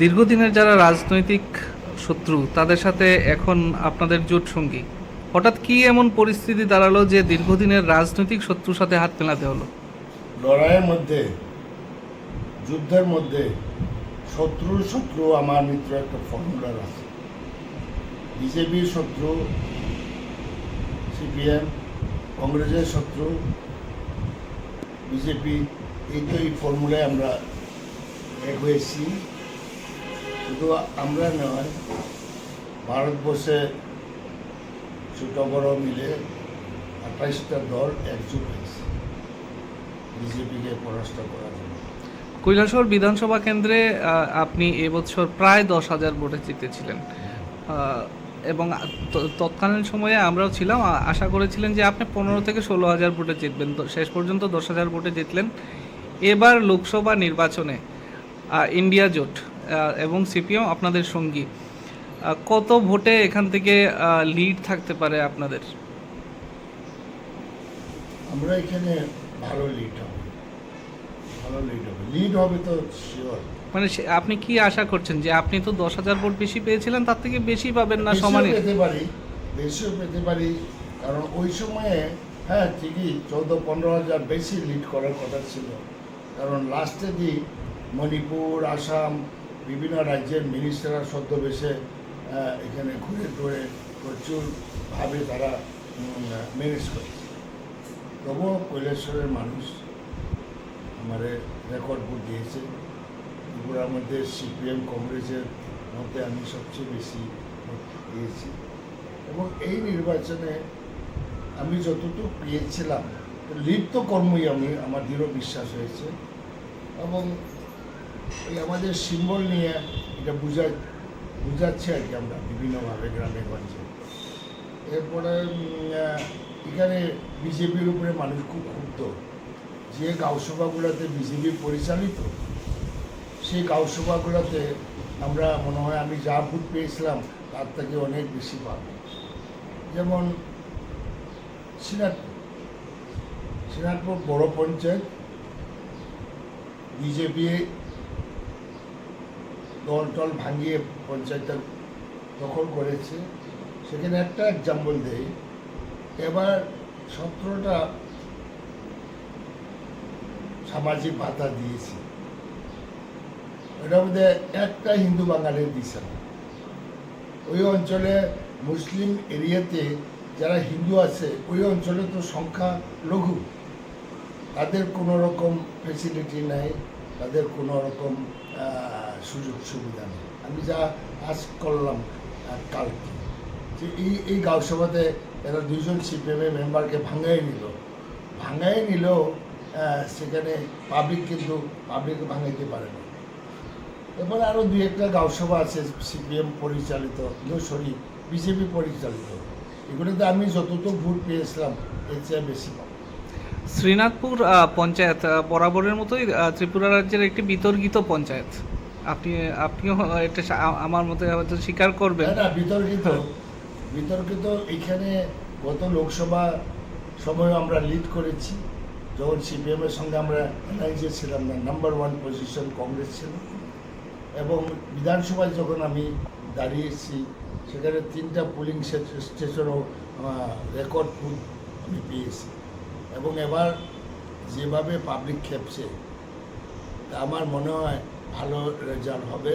দীর্ঘদিনের যারা রাজনৈতিক শত্রু, তাদের সাথে এখন আপনাদের জোট সঙ্গী। হঠাৎ কি এমন পরিস্থিতি দাঁড়াল যে দীর্ঘদিনের রাজনৈতিক শত্রুর সাথে হাত মেলাতে হলো? লড়াইয়ের মধ্যে, যুদ্ধের মধ্যে শত্রুর শত্রু আমার মিত্র একটা ফর্মুলার আছে। বিজেপির শত্রু, সিপিএম, কংগ্রেসের শত্রু, বিজেপি, এই তো এই ফর্মুলায় আমরা এক হয়েছি। শুধু আমরা নয়, ভারতবর্ষে ছোট বড় মিলে আঠাইশটা দল একজোট হয়েছে, বিজেপিকে পরাস্ত করার জন্য। কৈলাসহর বিধানসভা কেন্দ্রে আপনি এবছর প্রায় দশ হাজার ভোটে জিতেছিলেন। এবং তৎকালীন সময়ে আমরাও ছিলাম আশা করেছিলেন যে আপনি পনেরো থেকে ষোলো হাজার ভোটে জিতবেন শেষ পর্যন্ত দশ হাজার ভোটে জিতলেন। এবার লোকসভা নির্বাচনে ইন্ডিয়া জোট এবং সিপিএম আপনাদের সঙ্গী। কত ভোটে এখান থেকে লিড থাকতে পারে আপনাদের? আমরা এখানে ভালো লিড হবে। ভালো লিড হবে। লিড হবে তো শিওর মানে আপনি কি আশা করছেন যে আপনি তো দশ হাজার ভোট বেশি পেয়েছিলেন তার থেকে বেশি পাবেন না সমানই পেতে পারি বেশিও পেতে পারি কারণ ওই সময়ে হ্যাঁ ঠিকই চৌদ্দ পনেরো হাজার বেশি লিড করার কথা ছিল। কারণ লাস্টে দিয়ে মণিপুর আসাম বিভিন্ন রাজ্যের মিনিস্টাররা আহ, এখানে ঘুরে টুরে প্রচুরভাবে তারা ম্যানেজ করেছে। তবুও কৈলাসরের মানুষ আমাদের রেকর্ড ভোট দিয়েছে। ত্রিপুরার মধ্যে সিপিএম কংগ্রেসের মধ্যে আমি সবচেয়ে বেশি দিয়েছি। এবং এই নির্বাচনে আমি যতটুকু পেয়েছিলাম লিপ্ত কর্মই আমি আমার দৃঢ় বিশ্বাস হয়েছে। এবং এই আমাদের সিম্বল নিয়ে এটা বুঝা বুঝাচ্ছি আর কি আমরা বিভিন্নভাবে গ্রামে গঞ্জে। এরপরে এখানে বিজেপির উপরে মানুষ খুব ক্ষুব্ধ। যে গাঁওসভাগুলোতে বিজেপি পরিচালিত, সেই গাঁওসভাগুলোতে আমরা মনে হয় আমি যা ভোট পেয়েছিলাম, তার থেকে অনেক বেশি পাব। যেমন সিনাটপুর। সিনাটপুর বড় পঞ্চায়েত, বিজেপি দল টল ভাঙিয়ে পঞ্চায়েতটা দখল করেছে। সেখানে একটা এক্সাম্পল দেই। এবার সতেরোটা সামাজিক ভাতা দিয়েছে। ওটার মধ্যে একটা হিন্দু বাঙালির না ওই অঞ্চলে মুসলিম এরিয়াতে যারা হিন্দু আছে, ওই অঞ্চলে তো সংখ্যা লঘু। তাদের কোনো রকম ফেসিলিটি নাই, তাদের কোনো রকম সুযোগ সুবিধা নেই। আমি যা আজ করলাম কালকে। যে এই এই গাঁওসভাতে এরা দুইজন সিপিএমের মেম্বারকে ভাঙাই নিল। ভাঙাই নিলেও সেখানে পাবলিক কিন্তু পাবলিক ভাঙাইতে পারে না। এরপরে আরও দুই একটা গাঁওসভা আছে, সিপিএম পরিচালিত সরি বিজেপি পরিচালিত। এগুলোতে আমি যতটুকু ভোট পেয়েছিলাম, এর চেয়ে বেশি পাবো। শ্রীনাথপুর পঞ্চায়েত বরাবরের মতোই ত্রিপুরা রাজ্যের একটি বিতর্কিত পঞ্চায়েত। আপনি, আপনিও এটা আমার মতে হয়তো স্বীকার করবেন। না বিতর্কিত। বিতর্কিত এখানে গত লোকসভা সময় আমরা লিড করেছি। যখন সিপিএম এর সঙ্গে আমরা এনআইজে ছিলাম, না নাম্বার ওয়ান পজিশন কংগ্রেস ছিল। এবং বিধানসভায় যখন আমি দাঁড়িয়েছি, সেখানে তিনটা পুলিং স্টেশনও রেকর্ড আমি পেয়েছি। এবং এবার যেভাবে পাবলিক খেপছে তা আমার মনে হয় ভালো রেজাল্ট হবে।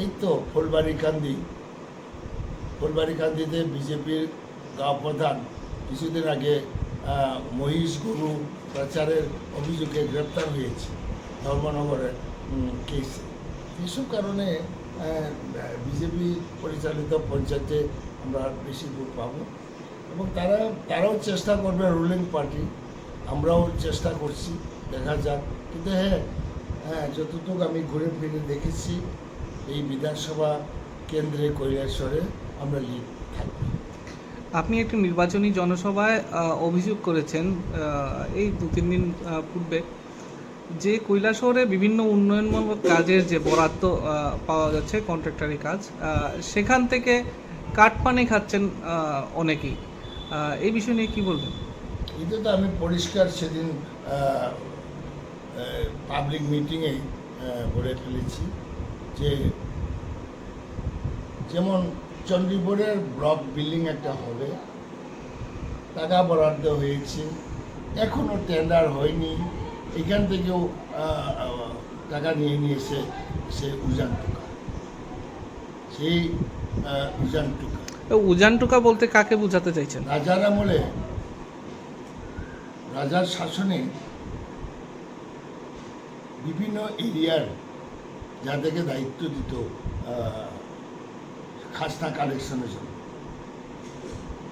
এই তো ফুলবাড়ি কান্দি ফুলবাড়ি কান্দিতে বিজেপির গাঁও প্রধান কিছুদিন আগে মহিষ গরু প্রচারের অভিযোগে গ্রেপ্তার হয়েছে ধর্মনগরের কেসে এইসব কারণে বিজেপি পরিচালিত পঞ্চায়েতে আমরা বেশি ভোট পাবো। এবং তারা, তারাও চেষ্টা করবে রুলিং পার্টি আমরাও চেষ্টা করছি, দেখা যাক। কিন্তু হ্যাঁ হ্যাঁ যতটুকু আমি ঘুরে ফিরে দেখেছি এই বিধানসভা কেন্দ্রে কৈলাসরে আমরা লিড থাকব আপনি একটি নির্বাচনী জনসভায় অভিযোগ করেছেন এই দু তিন দিন পূর্বে যে কৈলাসহরে বিভিন্ন উন্নয়নমূলক কাজের যে বরাদ্দ পাওয়া যাচ্ছে কন্ট্রাক্টারি কাজ সেখান থেকে কাটপানি খাচ্ছেন অনেকেই। এই বিষয় নিয়ে কি বলবেন? এটা তো আমি পরিষ্কার সেদিন পাবলিক মিটিংয়ে বলে ফেলেছি যে যেমন চণ্ডীপুরের ব্লক বিল্ডিং একটা হবে টাকা বরাদ্দ হয়েছে এখনও টেন্ডার হয়নি এখান থেকেও টাকা নিয়ে নিয়েছে সে উজান টুকা। সেই উজান টুকা। উজানটুকা বলতে কাকে বোঝাতে চাইছেন? রাজার আমলে রাজার শাসনে বিভিন্ন এরিয়ার যাদেরকে দায়িত্ব দিত খাজনা কালেকশনের জন্য,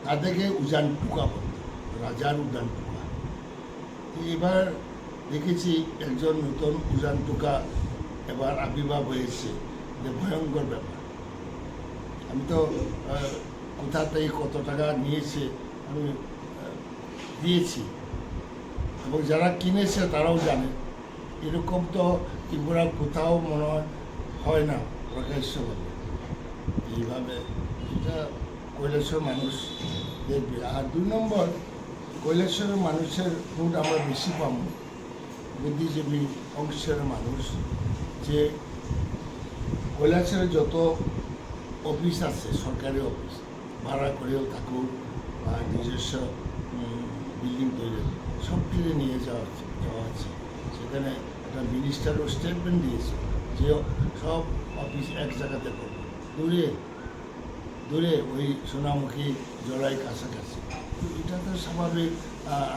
তাদেরকে উজান টুকা বলত, রাজার উজান টুকা এবার দেখেছি একজন নতুন উজান টুকা এবার আবির্ভাব হয়েছে যে ভয়ঙ্কর ব্যাপার। আমি তো কোথা থেকে কত টাকা নিয়েছে আমি দিয়েছি। এবং যারা কিনেছে তারাও জানে। এরকম তো ত্রিপুরা কোথাও মনে হয় না, প্রকাশ্যভাবে। এইভাবে এটা কৈলাসের মানুষ দেখবে। আর দুই নম্বর, কৈলাসের মানুষের ভোট আমরা বেশি পাবো। বুদ্ধিজীবী অংশের মানুষ যে কৈলাসের যত অফিস আছে, সরকারি অফিস, ভাড়া করেও থাকুক বা নিজস্ব বিল্ডিং তৈরি সব নিয়ে যাওয়া যাওয়া হচ্ছে সেখানে একটা মিনিস্টারও স্টেটমেন্ট দিয়েছে যে সব অফিস এক জায়গাতে করবে। দূরে দূরে ওই সোনামুখী জড়াই কাছাকাছি। এটা তো স্বাভাবিক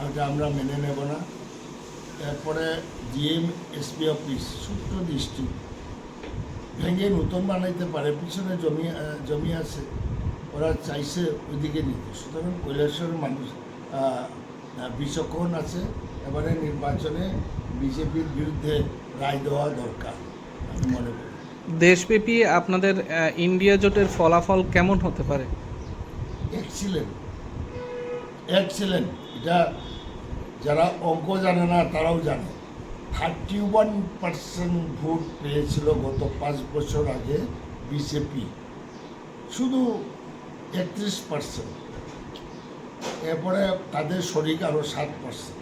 এটা আমরা মেনে নেব না। এরপরে ডিএম এসপি অফিস ছোট্ট ডিস্ট্রিক্ট ভেঙে নতুন বানাইতে পারে, পিছনে জমি জমি আছে। ওরা চাইছে ওইদিকে নিতে। সুতরাং কৈলাসের মানুষ বিচক্ষণ আছে। এবারে নির্বাচনে বিজেপির বিরুদ্ধে রায় দেওয়া দরকার আমি মনে করি। দেশব্যাপী আপনাদের ইন্ডিয়া জোটের ফলাফল কেমন হতে পারে? এক্সিলেন্ট এক্সিলেন্ট এটা যারা অঙ্ক জানে না তারাও জানে। থার্টি ওয়ান পার্সেন্ট ভোট পেয়েছিল গত পাঁচ বছর আগে বিজেপি শুধু একত্রিশ পার্সেন্ট এরপরে তাদের শরিক আরও সাত পার্সেন্ট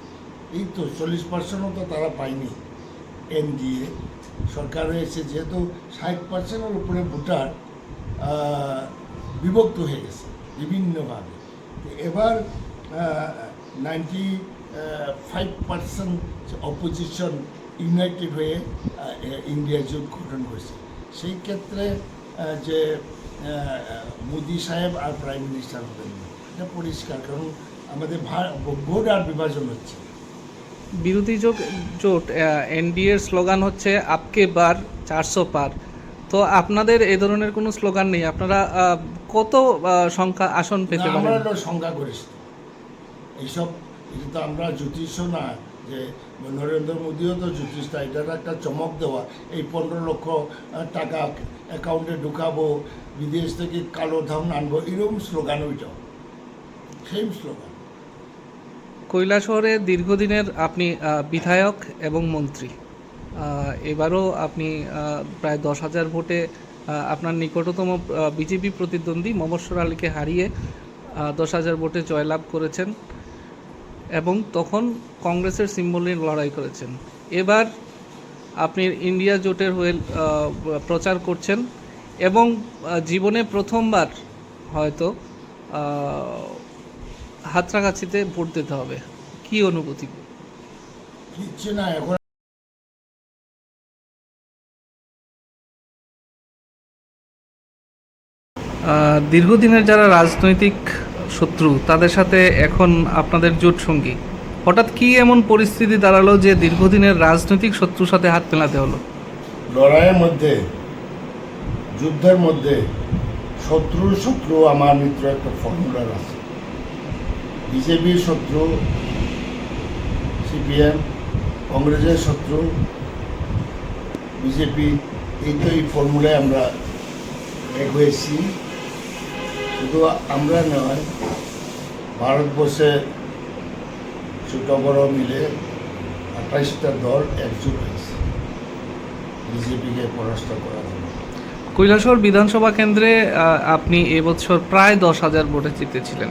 এই তো চল্লিশ পার্সেন্টও তো তারা পায়নি এনডিএ। সরকার হয়েছে যেহেতু ষাট পার্সেন্টের উপরে ভোটার বিভক্ত হয়ে গেছে বিভিন্নভাবে। এবার ninety five percent opposition united হয়ে ইন্ডিয়া জোট গঠন করেছে সেই ক্ষেত্রে যে মোদি সাহেব আর প্রাইম মিনিস্টার হবেন না। এটা পরিষ্কার, কারণ আমাদের ভোট আর বিভাজন হচ্ছে। বিরোধী জোট জোট এনডিএর স্লোগান হচ্ছে আপকে বার চারশো পার। তো আপনাদের এ ধরনের কোনো স্লোগান নেই। আপনারা কত সংখ্যা আসন পেতে না, আমরা পারেন? হলো সংখ্যাগরিষ্ঠ। এইসব এটা তো আমরা জ্যোতিষ না যে নরেন্দ্র মোদীও তো জ্যোতিষ না এটার একটা চমক দেওয়া। এই পনেরো লক্ষ টাকা অ্যাকাউন্টে ঢুকাবো বিদেশ থেকে কালো ধান আনব এরকম স্লোগান ওইটাও। সেম স্লোগান কৈলাসহরে দীর্ঘদিনের আপনি বিধায়ক এবং মন্ত্রী। এবারও আপনি প্রায় দশ হাজার ভোটে আপনার নিকটতম বিজেপি প্রতিদ্বন্দ্বী মবস্বর আলীকে হারিয়ে দশ হাজার ভোটে জয়লাভ করেছেন এবং তখন কংগ্রেসের সিম্বল নিয়ে লড়াই করেছেন। এবার আপনি ইন্ডিয়া জোটের হয়ে প্রচার করছেন এবং জীবনে প্রথমবার হয়তো হাতরাগাছিতে ভোট দিতে হবে। কি অনুভূতি? কিচ্ছু না এখন দীর্ঘদিনের যারা রাজনৈতিক শত্রু তাদের সাথে এখন আপনাদের জোট সঙ্গী। হঠাৎ কি এমন পরিস্থিতি দাঁড়াল যে দীর্ঘদিনের রাজনৈতিক শত্রুর সাথে হাত মেলাতে হলো? লড়াইয়ের মধ্যে যুদ্ধের মধ্যে শত্রুর শত্রু আমার মিত্র একটা ফর্মুলার আছে। বিজেপির শত্রু, সিপিএম, কংগ্রেসের শত্রু, বিজেপি, এই তো এই ফর্মুলায় আমরা এক হয়েছি। শুধু আমরা নয়, ভারতবর্ষে ছোট বড় মিলে আঠাইশটা দল একজোট হয়েছে। বিজেপিকে পরাস্ত করার জন্য। কৈলাসহর বিধানসভা কেন্দ্রে আপনি এবছর প্রায় দশ হাজার ভোটে জিতেছিলেন।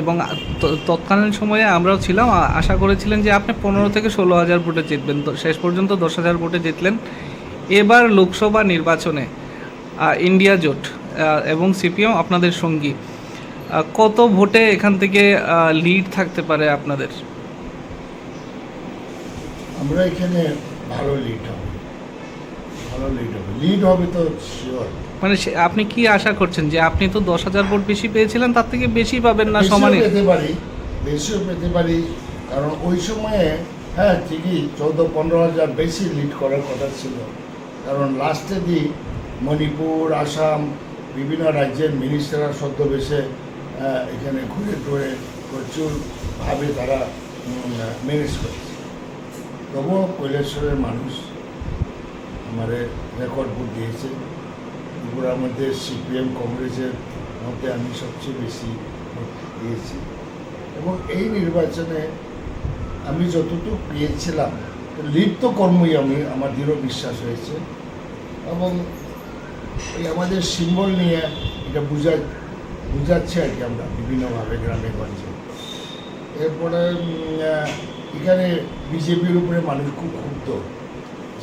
এবং তৎকালীন সময়ে আমরাও ছিলাম আশা করেছিলেন যে আপনি পনেরো থেকে ষোলো হাজার ভোটে জিতবেন। তো শেষ পর্যন্ত দশ হাজার ভোটে জিতলেন। এবার লোকসভা নির্বাচনে ইন্ডিয়া জোট এবং সিপিএম আপনাদের সঙ্গী। কত ভোটে এখান থেকে লিড থাকতে পারে আপনাদের? আমরা এখানে ভালো লিড হবে। লিড হবে। লিড হবে তো শিওর মানে আপনি কি আশা করছেন যে আপনি তো দশ হাজার ভোট বেশি পেয়েছিলেন তার থেকে বেশি পাবেন না সমানই পেতে পারি বেশিও পেতে পারি কারণ ওই সময়ে হ্যাঁ ঠিকই চৌদ্দ পনেরো হাজার বেশি লিড করার কথা ছিল। কারণ লাস্টে দি মণিপুর আসাম বিভিন্ন রাজ্যের মিনিস্টাররা সদ্যবেশে এখানে ঘুরে টুরে প্রচুরভাবে তারা ম্যানেজ করেছে। তবুও কৈলাসরের মানুষ আমাদের রেকর্ড ভোট দিয়েছে। ত্রিপুরার মধ্যে সিপিএম কংগ্রেসের মধ্যে আমি সবচেয়ে বেশি দিয়েছি। এবং এই নির্বাচনে আমি যতটুকু পেয়েছিলাম লিড তো কর্মই আমি, আমার দৃঢ় বিশ্বাস হয়েছে। এবং এই আমাদের সিম্বল নিয়ে এটা বুঝা, বুঝাচ্ছে আর কি আমরা বিভিন্নভাবে গ্রামে গঞ্জে। এরপরে এখানে বিজেপির উপরে মানুষ খুব ক্ষুব্ধ।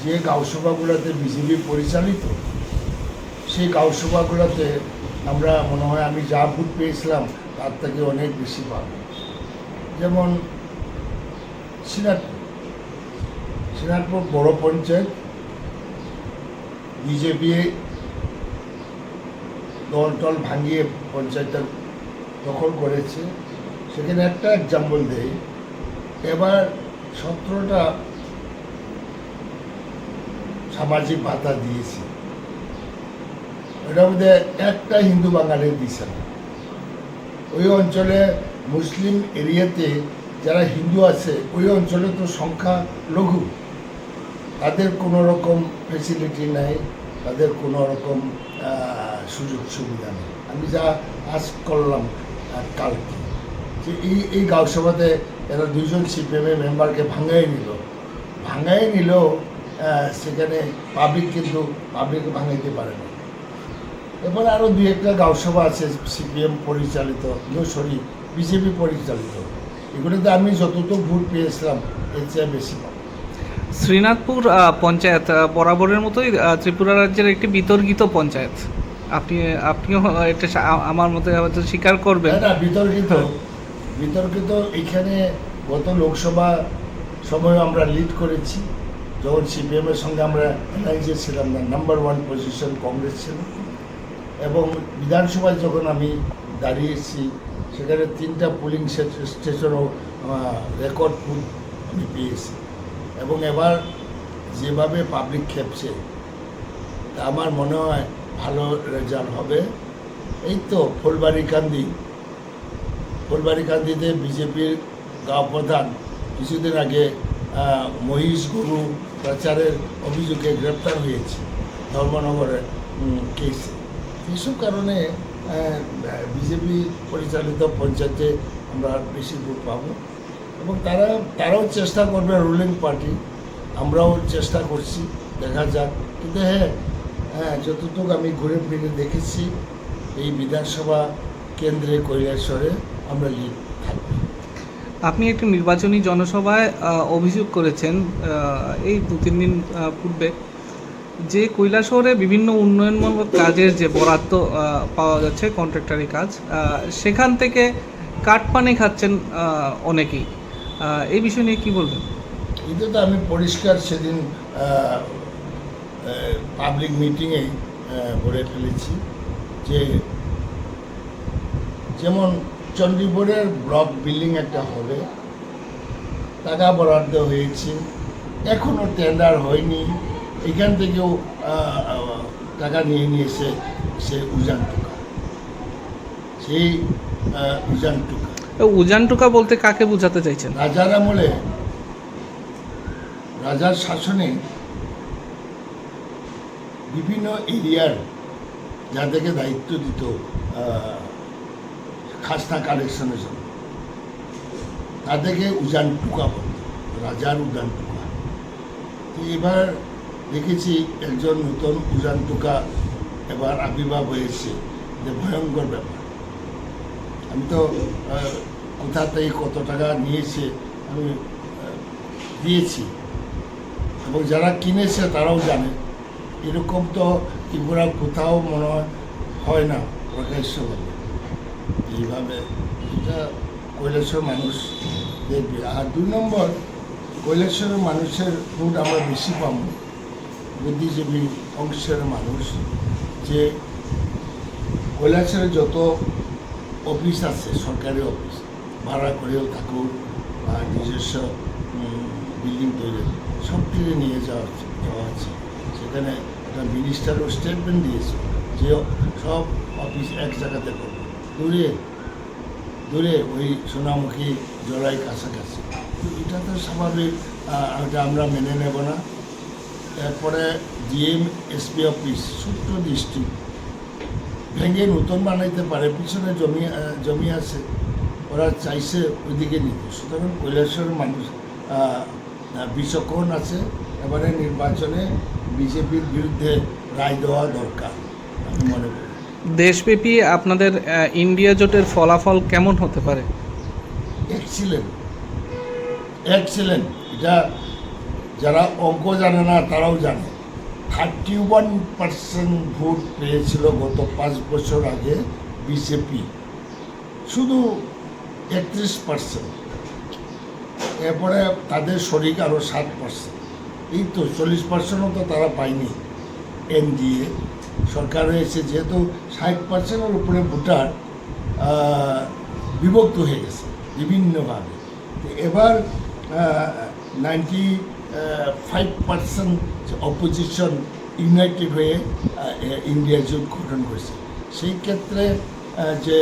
যে গাঁওসভাগুলোতে বিজেপি পরিচালিত, সেই গাঁওসভাগুলোতে আমরা মনে হয় আমি যা ভোট পেয়েছিলাম তার থেকে অনেক বেশি পাব। যেমন সিনাটপুর সিনাটপুর বড় পঞ্চায়েত, বিজেপি দল টল ভাঙিয়ে পঞ্চায়েতটা দখল করেছে। সেখানে একটা এক্সাম্পল দেয় এবার সতেরোটা সামাজিক ভাতা দিয়েছি। ওটার মধ্যে একটা হিন্দু বাঙালির দিছে। না ওই অঞ্চলে মুসলিম এরিয়াতে যারা হিন্দু আছে, ওই অঞ্চলে তো সংখ্যা লঘু। তাদের কোনো রকম ফেসিলিটি নাই, তাদের কোনো রকম সুযোগ সুবিধা নেই। আমি যা আজ করলাম কালকে। যে এই এই গাঁও সভাতে এরা দুইজন সিপিএমের মেম্বারকে ভাঙাই নিল। ভাঙাই নিলেও সেখানে পাবলিক কিন্তু পাবলিক ভাঙাইতে পারে না। এবার আরও দু একটা গাঁও সভা আছে সিপিএম পরিচালিত সরি বিজেপি পরিচালিত। এগুলোতে আমি যতটুকু ভোট পেয়েছিলাম এর চেয়ে বেশি পাবো শ্রীনাথপুর পঞ্চায়েত বরাবরের মতোই ত্রিপুরা রাজ্যের একটি বিতর্কিত পঞ্চায়েত। আপনি আপনিও এটা আমার মতে হয়তো স্বীকার করবেন। না বিতর্কিত। বিতর্কিত এখানে গত লোকসভা সময় আমরা লিড করেছি। যখন সিপিএম এর সঙ্গে আমরা এনআইজে ছিলাম না নাম্বার ওয়ান পজিশন কংগ্রেস ছিল। এবং বিধানসভায় যখন আমি দাঁড়িয়েছি সেখানে তিনটা পুলিং স্টেশনও রেকর্ড ফুল আমি পেয়েছি। এবং এবার যেভাবে পাবলিক খেপছে, তা আমার মনে হয় ভালো রেজাল্ট হবে। এই তো ফুলবাড়ি কান্দি। ফুলবাড়ি কান্দিতে বিজেপির গাঁও প্রধান কিছুদিন আগে মহিষ গরু প্রচারের অভিযোগে গ্রেপ্তার হয়েছে ধর্মনগরের কেসে। এইসব কারণে বিজেপি পরিচালিত পঞ্চায়েতে আমরা বেশি ভোট পাবো। এবং তারা তারাও চেষ্টা করবে রুলিং পার্টি আমরাও চেষ্টা করছি দেখা যাক। কিন্তু হ্যাঁ হ্যাঁ যতটুকু আমি ঘুরে ফিরে দেখেছি এই বিধানসভা কেন্দ্রে কৈলাসরে আমরা লিড থাকব। আপনি একটি নির্বাচনী জনসভায় অভিযোগ করেছেন এই দু তিন দিন পূর্বে যে কৈলাসহরে বিভিন্ন উন্নয়নমূলক কাজের যে বরাদ্দ পাওয়া যাচ্ছে কন্ট্রাক্টারি কাজ সেখান থেকে কাটপানি খাচ্ছেন অনেকেই। এই বিষয় নিয়ে কি বলবেন? এটা তো আমি পরিষ্কার সেদিন পাবলিক মিটিংয়ে বলে ফেলেছি যে যেমন চণ্ডীপুরের ব্লক বিল্ডিং একটা হবে টাকা বরাদ্দ হয়েছে। এখনও টেন্ডার হয়নি। এখান থেকেও টাকা নিয়ে নিয়েছে সে উজান টুকা। সেই উজান টুকা। উজান টুকা বলতে কাকে বোঝাতে চাইছেন? রাজার আমলে রাজার শাসনে বিভিন্ন এরিয়ার যাদেরকে দায়িত্ব দিত খাজনা কালেকশনের জন্য তাদেরকে উজান টুকা বলত রাজার উজান টুকা তো এবার দেখেছি একজন নতুন উজান টুকা এবার আবির্ভাব হয়েছে। যে ভয়ঙ্কর ব্যাপার। আমি তো কোথা থেকে কত টাকা নিয়েছে আমি দিয়েছি। এবং যারা কিনেছে তারাও জানে। এরকম তো ত্রিপুরা কোথাও মনে হয় না, প্রকাশ্যভাবে। এইভাবে এটা কৈলাসের মানুষ দেখবে আর দুই নম্বর কৈলাসের মানুষের ভোট আমরা বেশি পাবো। বুদ্ধিজীবী অংশের মানুষ যে কৈলাসের যত অফিস আছে, সরকারি অফিস, ভাড়া করেও থাকুক বা নিজস্ব বিল্ডিং তৈরি, সব থেকে নিয়ে যাওয়া যাওয়া হচ্ছে। সেখানে একটা মিনিস্টারও স্টেটমেন্ট দিয়েছে যে সব অফিস এক জায়গাতে করবে। দূরে দূরে ওই সোনামুখী জড়াই কাছাকাছি। এটা তো স্বাভাবিক এটা আমরা মেনে নেব না। এরপরে ডিএম এসপি অফিস, ছোট্ট ডিস্ট্রিক্ট ভেঙে নতুন বানাইতে পারে, পিছনে জমি জমি আছে। ওরা চাইছে ওইদিকে নিতে। সুতরাং কৈলাসের মানুষ বিচক্ষণ আছে। এবারে নির্বাচনে বিজেপির বিরুদ্ধে রায় দেওয়া দরকার, আমি মনে করি। দেশব্যাপী আপনাদের ইন্ডিয়া জোটের ফলাফল কেমন হতে পারে? এক্সিলেন্ট এটা যারা অঙ্ক জানে না, তারাও জানে। থার্টি ওয়ান পার্সেন্ট ভোট পেয়েছিল গত পাঁচ বছর আগে বিজেপি শুধু একত্রিশ পার্সেন্ট এরপরে তাদের শরিক আরও সাত পার্সেন্ট এই তো চল্লিশ পার্সেন্টও তো তারা পায়নি। এনডিএ সরকার হয়েছে যেহেতু ষাট পার্সেন্টের উপরে ভোটার বিভক্ত হয়ে গেছে বিভিন্নভাবে। এবার ninety five percent opposition united হয়ে ইন্ডিয়া জোট গঠন করেছে। সেই ক্ষেত্রে যে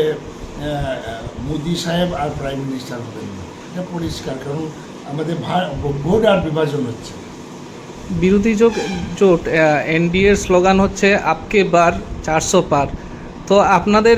মোদি সাহেব আর প্রাইম মিনিস্টার হবেন না। এটা পরিষ্কার, কারণ আমাদের ভোট আর বিভাজন হচ্ছে। বিরোধী জোট জোট এনডিএর স্লোগান হচ্ছে আপকে বার চারশো পার। তো আপনাদের